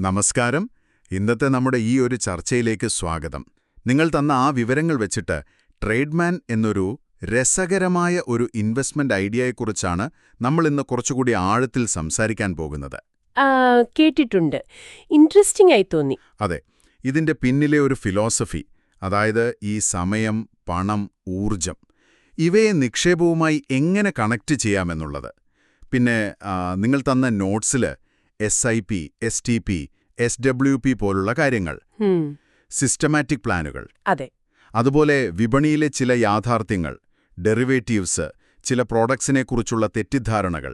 നമസ്കാരം. ഇന്നത്തെ നമ്മുടെ ഈ ഒരു ചർച്ചയിലേക്ക് സ്വാഗതം. നിങ്ങൾ തന്ന ആ വിവരങ്ങൾ വെച്ചിട്ട് ട്രേഡ്മാൻ എന്നൊരു രസകരമായ ഒരു ഇൻവെസ്റ്റ്മെന്റ് ഐഡിയയെക്കുറിച്ചാണ് നമ്മൾ ഇന്ന് കുറച്ചുകൂടി ആഴത്തിൽ സംസാരിക്കാൻ പോകുന്നത്. കേട്ടിട്ടുണ്ട്. ഇൻട്രസ്റ്റിംഗ് ആയി തോന്നി. അതെ. ഇതിന്റെ പിന്നിലെ ഒരു ഫിലോസഫി അതായത് ഈ സമയം പണം ഊർജം ഇവയെ നിക്ഷേപവുമായി എങ്ങനെ കണക്ട് ചെയ്യാമെന്നുള്ളത്. പിന്നെ നിങ്ങൾ തന്ന നോട്ട്സിൽ S I P S T P S W P പോലുള്ള കാര്യങ്ങൾ. സിസ്റ്റമാറ്റിക് പ്ലാനുകൾ അതെ. അതുപോലെ വിപണിയിലെ ചില യാഥാർത്ഥ്യങ്ങൾ ഡെറിവേറ്റീവ്സ് ചില പ്രോഡക്ട്സിനെക്കുറിച്ചുള്ള തെറ്റിദ്ധാരണകൾ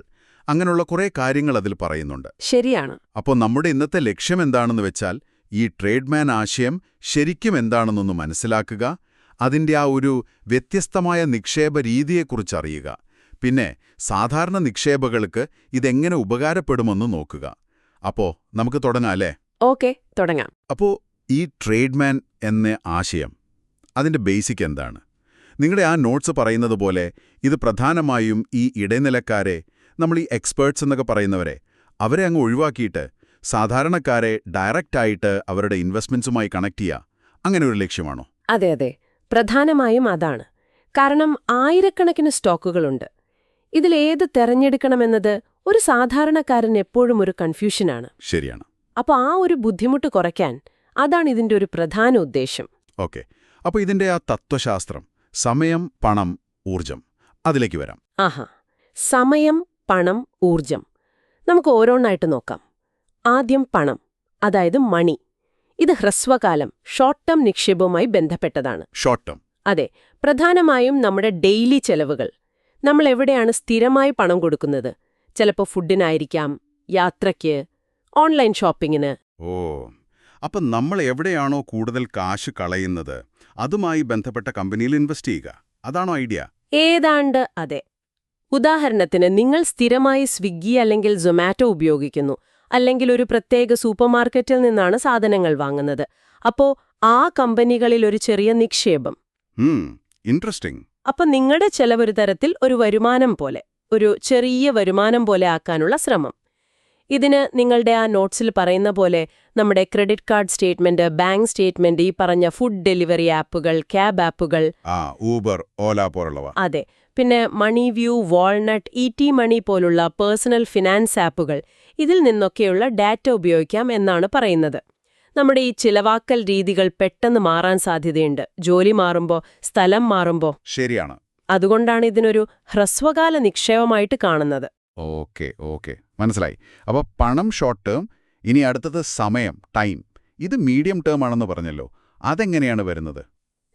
അങ്ങനെയുള്ള കുറേ കാര്യങ്ങൾ അതിൽ പറയുന്നുണ്ട്. ശരിയാണ്. അപ്പോൾ നമ്മുടെ ഇന്നത്തെ ലക്ഷ്യം എന്താണെന്ന് വെച്ചാൽ ഈ ട്രേഡ്മാൻ ആശയം ശരിക്കും എന്താണെന്നൊന്ന് മനസ്സിലാക്കുക അതിന്റെ ആ ഒരു വ്യത്യസ്തമായ നിക്ഷേപ രീതിയെക്കുറിച്ച് അറിയുക. പിന്നെ സാധാരണ നിക്ഷേപകൾക്ക് ഇതെങ്ങനെ ഉപകാരപ്പെടുമെന്ന് നോക്കുക. അപ്പോ നമുക്ക് തുടങ്ങാം അല്ലേ? ഓക്കെ തുടങ്ങാം. അപ്പോ ഈ ട്രേഡ്മാൻ എന്ന ആശയം അതിന്റെ ബേസിക് എന്താണ്? നിങ്ങളുടെ ആ നോട്ട്സ് പറയുന്നത് പോലെ ഇത് പ്രധാനമായും ഈ ഇടനിലക്കാരെ നമ്മൾ ഈ എക്സ്പേർട്സ് എന്നൊക്കെ പറയുന്നവരെ അവരെ അങ്ങ് ഒഴിവാക്കിയിട്ട് സാധാരണക്കാരെ ഡയറക്റ്റായിട്ട് അവരുടെ ഇൻവെസ്റ്റ്മെന്റ്സുമായി കണക്ട് ചെയ്യുക അങ്ങനെ ഒരു ലക്ഷ്യമാണോ? അതെ അതെ. പ്രധാനമായും അതാണ്. കാരണം ആയിരക്കണക്കിന് സ്റ്റോക്കുകളുണ്ട്. ഇതിലേത് തെരഞ്ഞെടുക്കണമെന്നത് ഒരു സാധാരണക്കാരൻ എപ്പോഴും ഒരു കൺഫ്യൂഷനാണ്. ശരിയാണ്. അപ്പോൾ ആ ഒരു ബുദ്ധിമുട്ട് കുറയ്ക്കാൻ അതാണ് ഇതിന്റെ ഒരു പ്രധാന ഉദ്ദേശം. ഓക്കെ. അപ്പോൾ ഇതിന്റെ ആ തത്വശാസ്ത്രം സമയം പണം ഊർജം അതിലേക്ക് വരാം. ആഹാ. സമയം പണം ഊർജം നമുക്ക് ഓരോന്നായിട്ട് നോക്കാം. ആദ്യം പണം അതായത് മണി. ഇത് ഹ്രസ്വകാലം ഷോർട്ട് ടേം നിക്ഷേപവുമായി ബന്ധപ്പെട്ടതാണ്. Short term. അതെ. പ്രധാനമായും നമ്മുടെ ഡെയിലി ചെലവുകൾ നമ്മൾ എവിടെയാണ് സ്ഥിരമായി പണം കൊടുക്കുന്നത്? ചിലപ്പോൾ ഫുഡിനായിരിക്കാം യാത്രയ്ക്ക് ഓൺലൈൻ ഷോപ്പിങ്ങിന്. ഓ അപ്പം നമ്മൾ എവിടെയാണോ കൂടുതൽ കാശ് കളയുന്നത് അതുമായി ബന്ധപ്പെട്ട കമ്പനിയിൽ ഇൻവെസ്റ്റ് ചെയ്യുക. അതാണോ ഐഡിയ? ഏതാണ്ട് അതെ. ഉദാഹരണത്തിന് നിങ്ങൾ സ്ഥിരമായി സ്വിഗ്ഗി അല്ലെങ്കിൽ സൊമാറ്റോ ഉപയോഗിക്കുന്നു. അല്ലെങ്കിൽ ഒരു പ്രത്യേക സൂപ്പർമാർക്കറ്റിൽ നിന്നാണ് സാധനങ്ങൾ വാങ്ങുന്നത്. അപ്പോ ആ കമ്പനികളിൽ ഒരു ചെറിയ നിക്ഷേപം. ഇൻട്രസ്റ്റിംഗ് അപ്പൊ നിങ്ങളുടെ ചെലവൊരു തരത്തിൽ ഒരു വരുമാനം പോലെ ഒരു ചെറിയ വരുമാനം പോലെ ആക്കാനുള്ള ശ്രമം. ഇതിന് നിങ്ങളുടെ ആ നോട്ട്സിൽ പറയുന്ന പോലെ നമ്മുടെ credit card statement bank statement ഈ പറഞ്ഞ ഫുഡ് ഡെലിവറി ആപ്പുകൾ ക്യാബ് ആപ്പുകൾ. ഊബർ ഓല പോലുള്ളവ. അതെ. പിന്നെ Money View Walnut E T Money പോലുള്ള പേഴ്സണൽ ഫിനാൻസ് ആപ്പുകൾ. ഇതിൽ നിന്നൊക്കെയുള്ള ഡാറ്റ ഉപയോഗിക്കാം എന്നാണ് പറയുന്നത്. നമ്മുടെ ഈ ചിലവാക്കൽ രീതികൾ പെട്ടെന്ന് മാറാൻ സാധ്യതയുണ്ട്. ജോലി മാറുമ്പോ സ്ഥലം മാറുമ്പോ. ശരിയാണ്. അതുകൊണ്ടാണ് ഇതിനൊരു ഹ്രസ്വകാല നിക്ഷേപമായിട്ട് കാണുന്നത്. Okay okay. മനസ്സിലായി. അപ്പോൾ പണം ഷോർട്ട് ടേം ഇനി അടുത്തത് സമയം ടൈം. ഇത് മീഡിയം ടേം ആണെന്ന് പറഞ്ഞല്ലോ. അതെങ്ങനെയാണ് വരുന്നത്?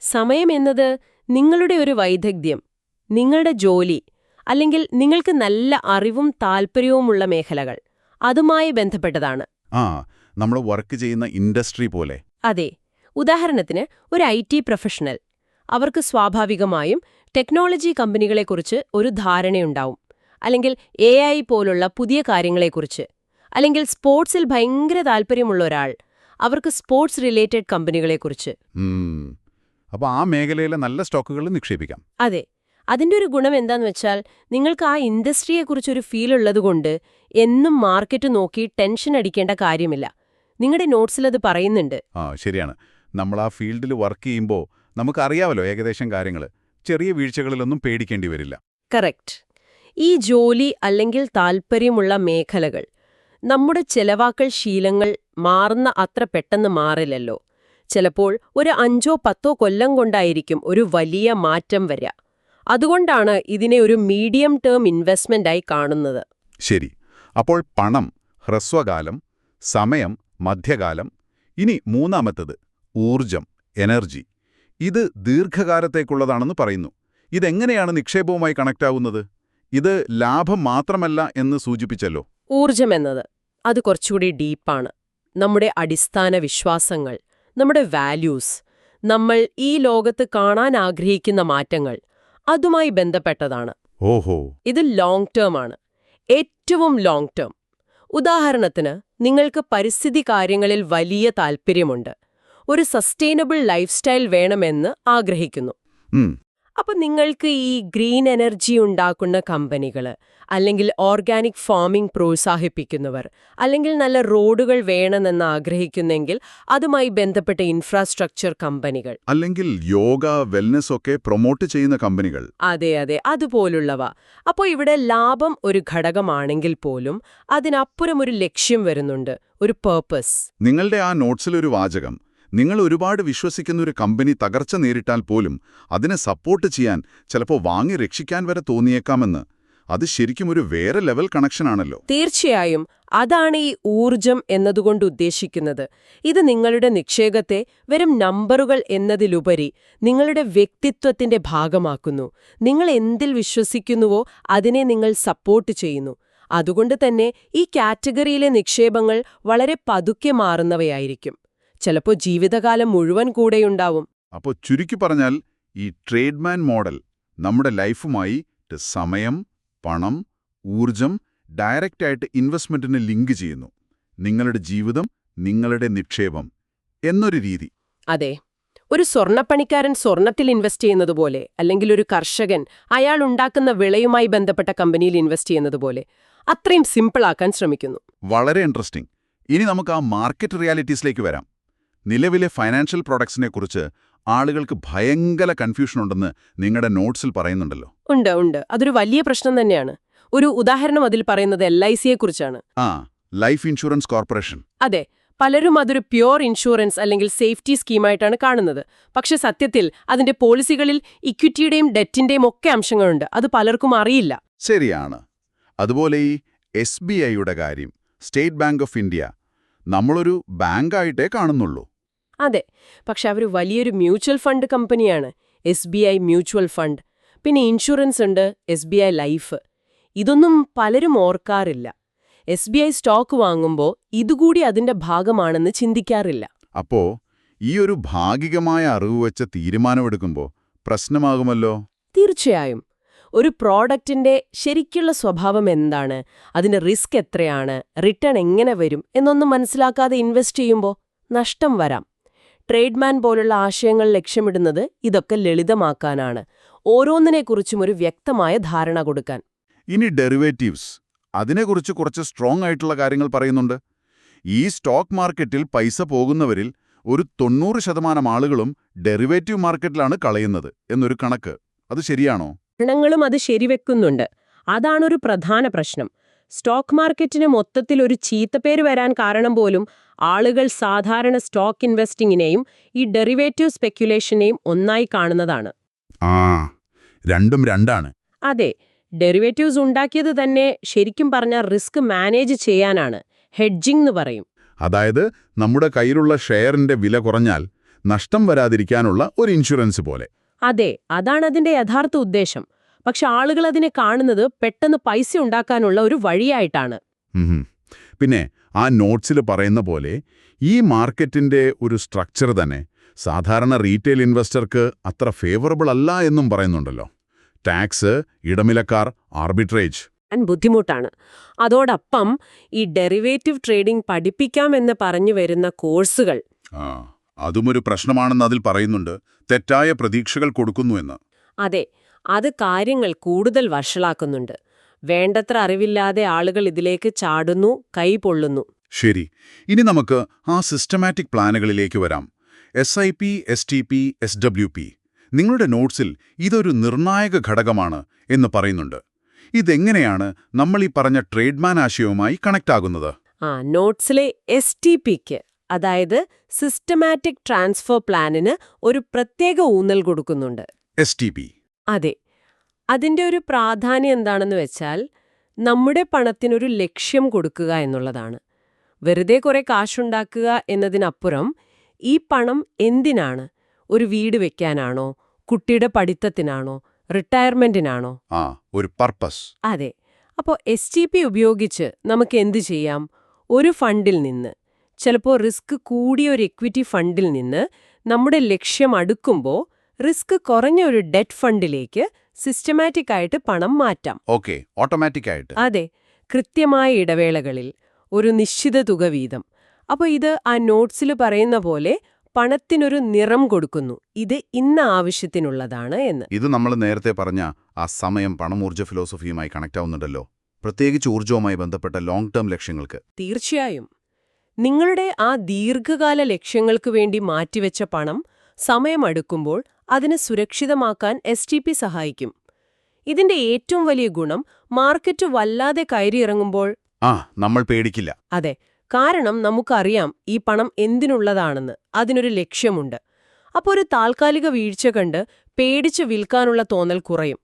സമയം എന്നത് നിങ്ങളുടെ ഒരു വൈദഗ്ധ്യം നിങ്ങളുടെ ജോലി അല്ലെങ്കിൽ നിങ്ങൾക്ക് നല്ല അറിവും താൽപ്പര്യവുമുള്ള മേഖലകൾ. അതുമായി ബന്ധപ്പെട്ടതാണ്. ആ നമ്മൾ വർക്ക് ചെയ്യുന്ന ഇൻഡസ്ട്രി പോലെ. അതെ ഉദാഹരണത്തിന് ഒരു ഐ ടി പ്രൊഫഷണൽ. അവർക്ക് സ്വാഭാവികമായും ടെക്നോളജി കമ്പനികളെക്കുറിച്ച് ഒരു ധാരണയുണ്ടാവും. അല്ലെങ്കിൽ എ ഐ പോലുള്ള പുതിയ കാര്യങ്ങളെക്കുറിച്ച്. അല്ലെങ്കിൽ സ്പോർട്സിൽ ഭയങ്കര താല്പര്യമുള്ള ഒരാൾ. അവർക്ക് സ്പോർട്സ് റിലേറ്റഡ് കമ്പനികളെക്കുറിച്ച്. അപ്പോൾ ആ മേഖലയിലെ നല്ല സ്റ്റോക്കുകൾ നിക്ഷേപിക്കാം. അതെ അതിന്റെ ഒരു ഗുണം എന്താന്ന് വെച്ചാൽ നിങ്ങൾക്ക് ആ ഇൻഡസ്ട്രിയെക്കുറിച്ചൊരു ഫീൽ ഉള്ളതുകൊണ്ട് എന്നും മാർക്കറ്റ് നോക്കി ടെൻഷൻ അടിക്കേണ്ട കാര്യമില്ല. നിങ്ങളുടെ നോട്ട്സിൽ അത് പറയുന്നുണ്ട്. ആ ശരിയാണ്. നമ്മൾ ആ ഫീൽഡിൽ വർക്ക് ചെയ്യുമ്പോൾ നമുക്ക് നമുക്കറിയാമല്ലോ ഏകദേശം കാര്യങ്ങൾ ചെറിയ വീഴ്ചകളിലൊന്നും പേടിക്കേണ്ടി വരില്ല. കറക്റ്റ്. ഈ ജോലി അല്ലെങ്കിൽ താൽപ്പര്യമുള്ള മേഖലകൾ നമ്മുടെ ചെലവാക്കൽ ശീലങ്ങൾ മാറുന്ന അത്ര പെട്ടെന്ന് മാറില്ലല്ലോ. ചിലപ്പോൾ ഒരു അഞ്ചോ പത്തോ കൊല്ലം കൊണ്ടായിരിക്കും ഒരു വലിയ മാറ്റം വരിക അതുകൊണ്ടാണ് ഇതിനെ ഒരു മീഡിയം ടേം ഇൻവെസ്റ്റ്മെന്റായി കാണുന്നത്. ശരി. അപ്പോൾ പണം ഹ്രസ്വകാലം സമയം മധ്യകാലം ഇനി മൂന്നാമത്തത് ഊർജം എനർജി. ഇത് ദീർഘകാലത്തേക്കുള്ളതാണെന്ന് പറയുന്നു. ഇതെങ്ങനെയാണ് നിക്ഷേപവുമായി കണക്റ്റ് ആവുന്നത് ഇത് ലാഭം മാത്രമല്ല എന്ന് സൂചിപ്പിച്ചല്ലോ. ഊർജം എന്നത് അത് കുറച്ചുകൂടി ഡീപ്പാണ്. നമ്മുടെ അടിസ്ഥാന വിശ്വാസങ്ങൾ നമ്മുടെ വാല്യൂസ് നമ്മൾ ഈ ലോകത്ത് കാണാൻ ആഗ്രഹിക്കുന്ന മാറ്റങ്ങൾ അതുമായി ബന്ധപ്പെട്ടതാണ്. ഓഹോ. ഇത് ലോങ് ടേം ആണ്. ഏറ്റവും ലോങ് ടേം. ഉദാഹരണത്തിന് നിങ്ങൾക്ക് പരിസ്ഥിതി കാര്യങ്ങളിൽ വലിയ താൽപ്പര്യമുണ്ട്. ഒരു സസ്റ്റൈനബിൾ ലൈഫ് സ്റ്റൈൽ വേണമെന്ന് ആഗ്രഹിക്കുന്നു. ഉം അപ്പൊ നിങ്ങൾക്ക് ഈ ഗ്രീൻ എനർജി ഉണ്ടാക്കുന്ന കമ്പനികൾ അല്ലെങ്കിൽ ഓർഗാനിക് ഫാമിംഗ് പ്രോത്സാഹിപ്പിക്കുന്നവർ അല്ലെങ്കിൽ നല്ല റോഡുകൾ വേണമെന്ന് ആഗ്രഹിക്കുന്നെങ്കിൽ അതുമായി ബന്ധപ്പെട്ട ഇൻഫ്രാസ്ട്രക്ചർ കമ്പനികൾ. അല്ലെങ്കിൽ യോഗ വെൽനസ് ഒക്കെ പ്രൊമോട്ട് ചെയ്യുന്ന കമ്പനികൾ. അതെ അതെ. അതുപോലുള്ളവ. അപ്പോൾ ഇവിടെ ലാഭം ഒരു ഘടകമാണെങ്കിൽ പോലും അതിനപ്പുറം ഒരു ലക്ഷ്യം വരുന്നുണ്ട് ഒരു പേർപ്പസ് നിങ്ങളുടെ ആ നോട്ട്സിലൊരു വാചകം. നിങ്ങൾ ഒരുപാട് വിശ്വസിക്കുന്ന ഒരു കമ്പനി തകർച്ച നേരിട്ടാൽ പോലും അതിനെ സപ്പോർട്ട് ചെയ്യാൻ ചിലപ്പോൾ വാങ്ങി രക്ഷിക്കാൻ വരെ തോന്നിയേക്കാമെന്ന്. അത് ശരിക്കും ഒരു വേറെ ലെവൽ കണക്ഷനാണല്ലോ തീർച്ചയായും. അതാണ് ഈ ഊർജം എന്നതുകൊണ്ട് ഉദ്ദേശിക്കുന്നത്. ഇത് നിങ്ങളുടെ നിക്ഷേപത്തെ വെറും നമ്പറുകൾ എന്നതിലുപരി നിങ്ങളുടെ വ്യക്തിത്വത്തിന്റെ ഭാഗമാക്കുന്നു. നിങ്ങൾ എന്തിൽ വിശ്വസിക്കുന്നുവോ അതിനെ നിങ്ങൾ സപ്പോർട്ട് ചെയ്യുന്നു. അതുകൊണ്ട് തന്നെ ഈ കാറ്റഗറിയിലെ നിക്ഷേപങ്ങൾ വളരെ പതുക്കെ മാറുന്നവയായിരിക്കും. ചിലപ്പോൾ ജീവിതകാലം മുഴുവൻ കൂടെയുണ്ടാവും. അപ്പോൾ ചുരുക്കി പറഞ്ഞാൽ ഈ ട്രേഡ്മാൻ മോഡൽ നമ്മുടെ ലൈഫുമായി സമയം പണം ഊർജം ഡയറക്റ്റായിട്ട് ഇൻവെസ്റ്റ്മെന്റിന് ലിങ്ക് ചെയ്യുന്നു. നിങ്ങളുടെ ജീവിതം നിങ്ങളുടെ നിക്ഷേപം എന്നൊരു രീതി. അതെ. ഒരു സ്വർണപ്പണിക്കാരൻ സ്വർണത്തിൽ ഇൻവെസ്റ്റ് ചെയ്യുന്നത് പോലെ അല്ലെങ്കിൽ ഒരു കർഷകൻ അയാൾ ഉണ്ടാക്കുന്ന വിളയുമായി ബന്ധപ്പെട്ട കമ്പനിയിൽ ഇൻവെസ്റ്റ് ചെയ്യുന്നത് പോലെ അത്രയും സിമ്പിളാക്കാൻ ശ്രമിക്കുന്നു. വളരെ ഇൻട്രസ്റ്റിംഗ്. ഇനി നമുക്ക് ആ മാർക്കറ്റ് റിയാലിറ്റീസിലേക്ക് വരാം. നിലവിലെ ഫൈനാൻഷ്യൽ പ്രോഡക്ട്സിനെ കുറിച്ച് ആളുകൾക്ക് ഭയങ്കര കൺഫ്യൂഷൻ ഉണ്ടെന്ന് നിങ്ങളുടെ നോട്ട്സിൽ പറയുന്നുണ്ടല്ലോ. ഉണ്ട് ഉണ്ട്. അതൊരു വലിയ പ്രശ്നം തന്നെയാണ്. ഒരു ഉദാഹരണം അതിൽ പറയുന്നത് എൽ ഐ സിയെക്കുറിച്ചാണ് ആ ലൈഫ് ഇൻഷുറൻസ് കോർപ്പറേഷൻ അതെ പലരും അതൊരു പ്യോർ ഇൻഷുറൻസ് അല്ലെങ്കിൽ സേഫ്റ്റി സ്കീമായിട്ടാണ് കാണുന്നത്. പക്ഷെ സത്യത്തിൽ അതിന്റെ പോളിസികളിൽ ഇക്വിറ്റിയുടെയും ഡെറ്റിന്റെയും ഒക്കെ അംശങ്ങളുണ്ട്. അത് പലർക്കും അറിയില്ല. ശരിയാണ്. അതുപോലെ ഈ എസ് ബി ഐയുടെ കാര്യം സ്റ്റേറ്റ് ബാങ്ക് ഓഫ് ഇന്ത്യ നമ്മളൊരു ബാങ്കായിട്ടേ കാണുന്നുള്ളൂ. അതെ പക്ഷെ അവർ വലിയൊരു മ്യൂച്വൽ ഫണ്ട് കമ്പനിയാണ് S B I mutual fund. പിന്നെ ഇൻഷുറൻസ് ഉണ്ട് എസ് ബി ഐ ലൈഫ്. ഇതൊന്നും പലരും ഓർക്കാറില്ല. എസ് ബി ഐ സ്റ്റോക്ക് വാങ്ങുമ്പോൾ ഇതുകൂടി അതിന്റെ ഭാഗമാണെന്ന് ചിന്തിക്കാറില്ല. അപ്പോ ഈ ഒരു ഭാഗികമായ അറിവ് വെച്ച തീരുമാനമെടുക്കുമ്പോൾ പ്രശ്നമാകുമല്ലോ? തീർച്ചയായും. ഒരു പ്രോഡക്റ്റിന്റെ ശരിക്കുള്ള സ്വഭാവം എന്താണ്? അതിന്റെ റിസ്ക് എത്രയാണ്? റിട്ടേൺ എങ്ങനെ വരും? എന്നൊന്നും മനസ്സിലാക്കാതെ ഇൻവെസ്റ്റ് ചെയ്യുമ്പോൾ നഷ്ടം വരാം. ട്രേഡ്മാൻ പോലുള്ള ആശയങ്ങൾ ലക്ഷ്യമിടുന്നത് ഇതൊക്കെ ലളിതമാക്കാനാണ്. ഓരോന്നിനെക്കുറിച്ചും ഒരു വ്യക്തമായ ധാരണ കൊടുക്കാൻ. ഇനി ഡെറിവേറ്റീവ്സ്. അതിനെക്കുറിച്ച് കുറച്ച് സ്ട്രോങ് ആയിട്ടുള്ള കാര്യങ്ങൾ പറയുന്നുണ്ട്. ഈ സ്റ്റോക്ക് മാർക്കറ്റിൽ പൈസ പോകുന്നവരിൽ ഒരു തൊണ്ണൂറ് ശതമാനം ആളുകളും ഡെറിവേറ്റീവ് മാർക്കറ്റിലാണ് കളയുന്നത് എന്നൊരു കണക്ക്. അത് ശരിയാണോ? ഭരണങ്ങളും അത് ശരിവെക്കുന്നുണ്ട്. അതാണൊരു പ്രധാന പ്രശ്നം. സ്റ്റോക്ക് മാർക്കറ്റിന് മൊത്തത്തിൽ ഒരു ചീത്തപ്പേര് വരാൻ കാരണം പോലും ആളുകൾ സാധാരണ സ്റ്റോക്ക് ഇൻവെസ്റ്റിങ്ങിനെയും ഈ ഡെറിവേറ്റീവ് സ്പെക്യുലേഷനെയും ഒന്നായി കാണുന്നതാണ്. ആ രണ്ടും രണ്ടാണ്. അതെ ഡെറിവേറ്റീവ്സ് ഉണ്ടാക്കിയത് തന്നെ ശരിക്കും പറഞ്ഞാൽ റിസ്ക് മാനേജ് ചെയ്യാനാണ്. ഹെഡ്ജിംഗ് എന്ന് പറയും. അതായത് നമ്മുടെ കയ്യിലുള്ള ഷെയറിന്റെ വില കുറഞ്ഞാൽ നഷ്ടം വരാതിരിക്കാനുള്ള ഒരു ഇൻഷുറൻസ് പോലെ. അതെ അതാണ് അതിന്റെ യഥാർത്ഥ ഉദ്ദേശം. പക്ഷെ ആളുകൾ അതിനെ കാണുന്നത് പെട്ടെന്ന് പൈസ ഉണ്ടാക്കാനുള്ള ഒരു വഴിയായിട്ടാണ്. പിന്നെ ആ നോട്ട്സിൽ പറയുന്ന പോലെ ഈ മാർക്കറ്റിന്റെ ഒരു സ്ട്രക്ചർ തന്നെ സാധാരണ റീറ്റെയിൽ ഇൻവെസ്റ്റർക്ക് അത്ര ഫേവറബിൾ അല്ല എന്നും പറയുന്നുണ്ടല്ലോ. ടാക്സ് ഇടമിലക്കാർ ആർബിട്രേജ്. ബുദ്ധിമുട്ടാണ്. അതോടൊപ്പം ഈ ഡെറിവേറ്റീവ് ട്രേഡിംഗ് പഠിപ്പിക്കാം എന്ന് പറഞ്ഞു വരുന്ന കോഴ്സുകൾ. അതുമൊരു പ്രശ്നമാണെന്ന് അതിൽ പറയുന്നുണ്ട്. തെറ്റായ പ്രതീക്ഷകൾ കൊടുക്കുന്നുവെന്ന് അതെ അത് കാര്യങ്ങൾ കൂടുതൽ വഷളാക്കുന്നുണ്ട്. വേണ്ടത്ര അറിവില്ലാതെ ആളുകൾ ഇതിലേക്ക് ചാടുന്നു കൈ പൊള്ളുന്നു. ശരി ഇനി നമുക്ക് ആ സിസ്റ്റമാറ്റിക് പ്ലാനുകളിലേക്ക് വരാം. S I P S T P S W P നിങ്ങളുടെ നോട്ട്സിൽ ഇതൊരു നിർണായക ഘടകമാണ് എന്ന് പറയുന്നുണ്ട്. ഇതെങ്ങനെയാണ് നമ്മൾ ഈ പറഞ്ഞ ട്രേഡ്മാൻ ആശയവുമായി കണക്ട് ആകുന്നത് ആ നോട്ട്സിലെ എസ് ടി പിക്ക് അതായത് സിസ്റ്റമാറ്റിക് ട്രാൻസ്ഫർ പ്ലാനിന് ഒരു പ്രത്യേക ഊന്നൽ കൊടുക്കുന്നുണ്ട്. എസ് ടി പി അതെ. അതിന്റെ ഒരു പ്രാധാന്യം എന്താണെന്ന് വെച്ചാൽ നമ്മുടെ പണത്തിനൊരു ലക്ഷ്യം കൊടുക്കുക എന്നുള്ളതാണ്. വെറുതെ കുറെ കാശുണ്ടാക്കുക എന്നതിനപ്പുറം ഈ പണം എന്തിനാണ്? ഒരു വീട് വെക്കാനാണോ? കുട്ടിയുടെ പഠിത്തത്തിനാണോ? റിട്ടയർമെന്റിനാണോ? ഒരു പർപ്പസ് അതെ. അപ്പോൾ എസ് ടി പി ഉപയോഗിച്ച് നമുക്ക് എന്ത് ചെയ്യാം? ഒരു ഫണ്ടിൽ നിന്ന് ചിലപ്പോൾ റിസ്ക് കൂടിയ ഒരു എക്വിറ്റി ഫണ്ടിൽ നിന്ന് നമ്മുടെ ലക്ഷ്യം അടുക്കുമ്പോൾ റിസ്ക് കുറഞ്ഞ ഒരു ഡെറ്റ് ഫണ്ടിലേക്ക് സിസ്റ്റമാറ്റിക് ആയിട്ട് പണം മാറ്റാം. ഓക്കെ ഓട്ടോമാറ്റിക് ആയിട്ട്. അതെ കൃത്യമായ ഇടവേളകളിൽ ഒരു നിശ്ചിത തുക വീതം. അപ്പോൾ ഇത് ആ നോട്ട്സിൽ പറയുന്ന പോലെ പണത്തിനൊരു നിറം കൊടുക്കുന്നു. ഇത് ഇന്ന ആവശ്യത്തിനുള്ളതാണ് എന്ന്. ഇത് നമ്മൾ നേരത്തെ പറഞ്ഞ ആ സമയം പണമൂർജ ഫിലോസഫിയുമായി കണക്റ്റ് ആവുന്നുണ്ടല്ലോ. പ്രത്യേകിച്ച് ഊർജവുമായി ബന്ധപ്പെട്ട ലോങ് ടേം ലക്ഷ്യങ്ങൾക്ക്. തീർച്ചയായും. നിങ്ങളുടെ ആ ദീർഘകാല ലക്ഷ്യങ്ങൾക്കു വേണ്ടി മാറ്റിവെച്ച പണം സമയമടുക്കുമ്പോൾ അതിനെ സുരക്ഷിതമാക്കാൻ എസ് ടി പി സഹായിക്കും. ഇതിന്റെ ഏറ്റവും വലിയ ഗുണം മാർക്കറ്റ് വല്ലാതെ കയറിയിറങ്ങുമ്പോൾ ആ നമ്മൾ പേടിക്കില്ല. അതെ കാരണം നമുക്കറിയാം ഈ പണം എന്തിനുള്ളതാണെന്ന് അതിനൊരു ലക്ഷ്യമുണ്ട്. അപ്പോൾ ഒരു താൽക്കാലിക വീഴ്ച കണ്ട് പേടിച്ച് വിൽക്കാനുള്ള തോന്നൽ കുറയും.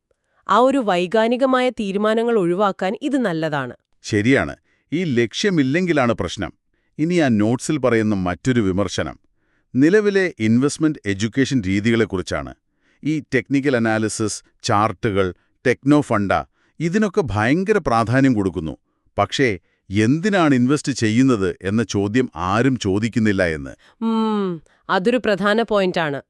ആ ഒരു വൈകാനികമായ തീരുമാനങ്ങൾ ഒഴിവാക്കാൻ ഇത് നല്ലതാണ്. ശരിയാണ്. ഈ ലക്ഷ്യമില്ലെങ്കിലാണ് പ്രശ്നം. ഇനി ആ നോട്ട്സിൽ പറയുന്ന മറ്റൊരു വിമർശനം. നിലവിലെ ഇൻവെസ്റ്റ്മെന്റ് എഡ്യൂക്കേഷൻ രീതികളെക്കുറിച്ചാണ്. ഈ ടെക്നിക്കൽ അനാലിസിസ് ചാർട്ടുകൾ ടെക്നോ ഫണ്ട ഇതിനൊക്കെ ഭയങ്കര പ്രാധാന്യം കൊടുക്കുന്നു. പക്ഷേ എന്തിനാണ് ഇൻവെസ്റ്റ് ചെയ്യുന്നത് എന്ന ചോദ്യം ആരും ചോദിക്കുന്നില്ല എന്ന്. അതൊരു പ്രധാന പോയിന്റാണ്.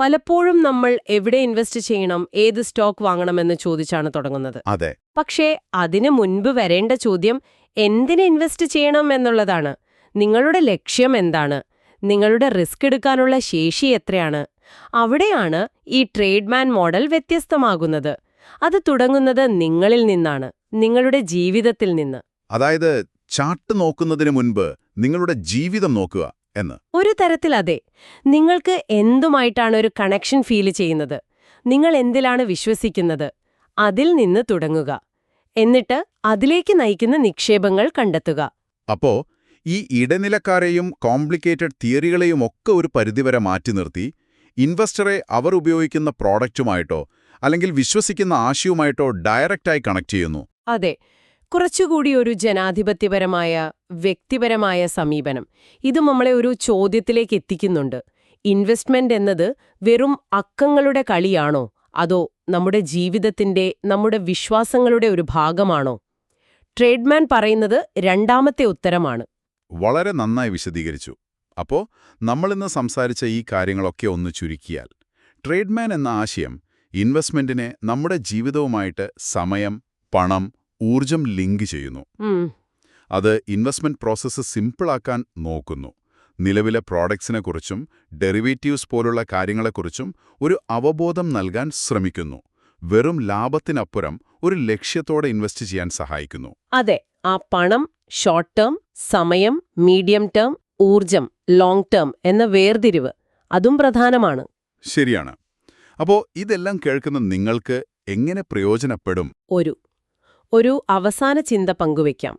പലപ്പോഴും നമ്മൾ എവിടെ ഇൻവെസ്റ്റ് ചെയ്യണം ഏത് സ്റ്റോക്ക് വാങ്ങണമെന്ന് ചോദിച്ചാണ് തുടങ്ങുന്നത്. അതെ. പക്ഷേ അതിനു മുൻപ് വരേണ്ട ചോദ്യം എന്തിന് ഇൻവെസ്റ്റ് ചെയ്യണം എന്നുള്ളതാണ്. നിങ്ങളുടെ ലക്ഷ്യം എന്താണ്? നിങ്ങളുടെ റിസ്ക് എടുക്കാനുള്ള ശേഷി എത്രയാണ്? അവിടെയാണ് ഈ ട്രേഡ്മാൻ മോഡൽ വ്യത്യസ്തമാകുന്നത്. അത് തുടങ്ങുന്നത് നിങ്ങളിൽ നിന്നാണ് നിങ്ങളുടെ ജീവിതത്തിൽ നിന്ന്. അതായത് ചാർട്ട് നോക്കുന്നതിന് മുൻപ് നിങ്ങളുടെ ജീവിതം നോക്കുക എന്ന്. ഒരു തരത്തിൽ അതെ. നിങ്ങൾക്ക് എന്തുമായിട്ടാണ് ഒരു കണക്ഷൻ ഫീൽ ചെയ്യുന്നത്? നിങ്ങൾ എന്തിലാണ് വിശ്വസിക്കുന്നത്? അതിൽ നിന്ന് തുടങ്ങുക. എന്നിട്ട് അതിലേക്ക് നയിക്കുന്ന നിക്ഷേപങ്ങൾ കണ്ടെത്തുക. അപ്പോ ഈ ഇടനിലക്കാരെയും കോംപ്ലിക്കേറ്റഡ് തിയറികളെയും ഒക്കെ ഒരു പരിധിവരെ മാറ്റി നിർത്തി ഇൻവെസ്റ്ററെ അവർ ഉപയോഗിക്കുന്ന പ്രോഡക്റ്റുമായിട്ടോ അല്ലെങ്കിൽ വിശ്വസിക്കുന്ന ആശയവുമായിട്ടോ ഡയറക്റ്റായി കണക്ട് ചെയ്യുന്നു. അതെ കുറച്ചുകൂടി ഒരു ജനാധിപത്യപരമായ വ്യക്തിപരമായ സമീപനം. ഇത് നമ്മളെ ഒരു ചോദ്യത്തിലേക്ക് എത്തിക്കുന്നുണ്ട്. ഇൻവെസ്റ്റ്മെന്റ് എന്നത് വെറും അക്കങ്ങളുടെ കളിയാണോ? അതോ നമ്മുടെ ജീവിതത്തിന്റെ നമ്മുടെ വിശ്വാസങ്ങളുടെ ഒരു ഭാഗമാണോ? ട്രേഡ്മാൻ പറയുന്നത് രണ്ടാമത്തെ ഉത്തരമാണ്. വളരെ നന്നായി വിശദീകരിച്ചു. അപ്പോ നമ്മളിന്ന് സംസാരിച്ച ഈ കാര്യങ്ങളൊക്കെ ഒന്ന് ചുരുക്കിയാൽ ട്രേഡ്മാൻ എന്ന ആശയം ഇൻവെസ്റ്റ്മെന്റിനെ നമ്മുടെ ജീവിതവുമായിട്ട് സമയം പണം ഊർജം ലിങ്ക് ചെയ്യുന്നു. അത് ഇൻവെസ്റ്റ്മെന്റ് പ്രോസസ്സ് സിമ്പിളാക്കാൻ നോക്കുന്നു. നിലവിലെ പ്രോഡക്ട്സിനെ കുറിച്ചും ഡെറിവേറ്റീവ്സ് പോലുള്ള കാര്യങ്ങളെക്കുറിച്ചും ഒരു അവബോധം നൽകാൻ ശ്രമിക്കുന്നു. വെറും ലാഭത്തിനപ്പുറം ഒരു ലക്ഷ്യത്തോടെ ഇൻവെസ്റ്റ് ചെയ്യാൻ സഹായിക്കുന്നു. അതെ ആ പണം ഷോർട്ട് ടേം സമയം മീഡിയം ടേം ഊർജം ലോങ് ടേം എന്ന വേർതിരിവ് അതും പ്രധാനമാണ്. ശരിയാണ്. അപ്പോ ഇതെല്ലാം കേൾക്കുന്ന നിങ്ങൾക്ക് എങ്ങനെ പ്രയോജനപ്പെടും? ഒരു ഒരു അവസാന ചിന്ത പങ്കുവയ്ക്കാം.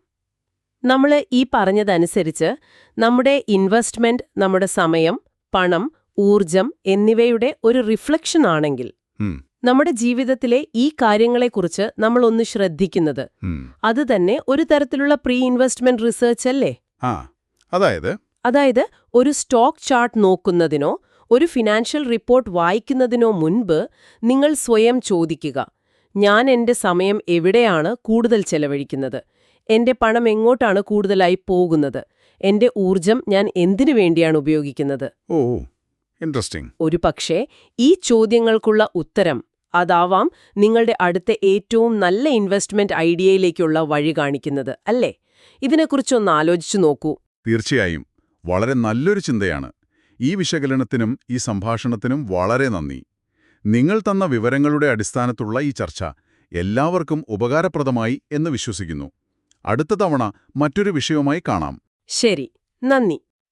നമ്മൾ ഈ പറഞ്ഞതനുസരിച്ച് നമ്മുടെ ഇൻവെസ്റ്റ്മെന്റ് നമ്മുടെ സമയം പണം ഊർജം എന്നിവയുടെ ഒരു റിഫ്ലക്ഷൻ ആണെങ്കിൽ നമ്മുടെ ജീവിതത്തിലെ ഈ കാര്യങ്ങളെക്കുറിച്ച് നമ്മൾ ഒന്ന് ശ്രദ്ധിക്കുന്നത്. അത് തന്നെ ഒരു തരത്തിലുള്ള പ്രീ ഇൻവെസ്റ്റ്മെന്റ് റിസർച്ച് അല്ലേ അതായത്? അതായത് ഒരു സ്റ്റോക്ക് ചാർട്ട് നോക്കുന്നതിനോ ഒരു ഫിനാൻഷ്യൽ റിപ്പോർട്ട് വായിക്കുന്നതിനോ മുൻപ് നിങ്ങൾ സ്വയം ചോദിക്കുക. ഞാൻ എന്റെ സമയം എവിടെയാണ് കൂടുതൽ ചെലവഴിക്കുന്നത്? എന്റെ പണം എങ്ങോട്ടാണ് കൂടുതലായി പോകുന്നത്? എന്റെ ഊർജം ഞാൻ എന്തിനു വേണ്ടിയാണ് ഉപയോഗിക്കുന്നത്? ഓ ഇൻട്രസ്റ്റിംഗ് ഒരു പക്ഷേ ഈ ചോദ്യങ്ങൾക്കുള്ള ഉത്തരം അതാവാം നിങ്ങളുടെ അടുത്ത ഏറ്റവും നല്ല ഇൻവെസ്റ്റ്മെന്റ് ഐഡിയയിലേക്കുള്ള വഴി കാണിക്കുന്നത് അല്ലേ? ഇതിനെക്കുറിച്ചൊന്ന് ആലോചിച്ചു നോക്കൂ. തീർച്ചയായും. വളരെ നല്ലൊരു ചിന്തയാണ്. ഈ വിശകലനത്തിനും ഈ സംഭാഷണത്തിനും വളരെ നന്ദി. നിങ്ങൾ തന്ന വിവരങ്ങളുടെ അടിസ്ഥാനത്തുള്ള ഈ ചർച്ച എല്ലാവർക്കും ഉപകാരപ്രദമായി എന്ന് വിശ്വസിക്കുന്നു. അടുത്ത തവണ മറ്റൊരു വിഷയവുമായി കാണാം. ശരി. നന്ദി.